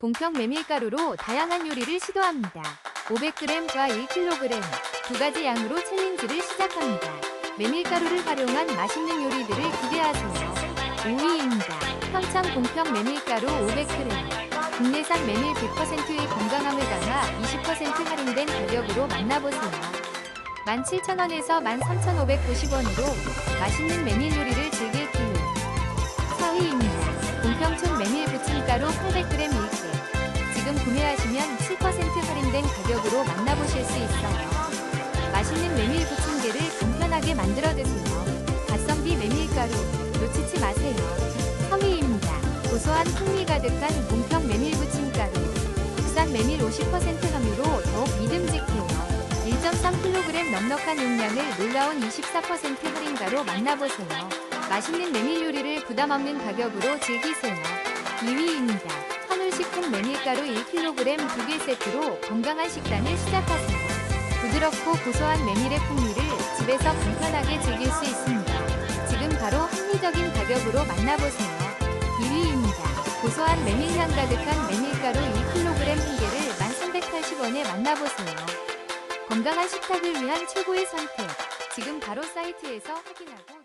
봉평 메밀가루로 다양한 요리를 시도합니다. 500g과 1kg 두 가지 양으로 챌린지를 시작합니다. 메밀가루를 활용한 맛있는 요리들을 기대하세요. 5위입니다. 평창 봉평 메밀가루 500g 국내산 메밀 100%의 건강함을 담아 20% 할인된 가격으로 만나보세요. 17,000원에서 13,590원으로 맛있는 메밀 요리 맛있는 메밀 부침개를 간편하게 만들어 드세요. 가성비 메밀가루 놓치지 마세요. 3위입니다. 고소한 풍미 가득한 공평 메밀 부침가루. 국산 메밀 50% 함유로 더욱 믿음직해요. 1.3kg 넉넉한 용량을 놀라운 24% 할인가로 만나보세요. 맛있는 메밀 요리를 부담 없는 가격으로 즐기세요. 2위입니다. 한울식품 메밀가루 1kg 2개 세트로 건강한 식단을 시작하세요. 부드럽고 고소한 메밀의 풍미를 집에서 간편하게 즐길 수 있습니다. 지금 바로 합리적인 가격으로 만나보세요. 1위입니다. 고소한 메밀향 가득한 메밀가루 1kg 1개를 1380원에 만나보세요. 건강한 식탁을 위한 최고의 선택. 지금 바로 사이트에서 확인하고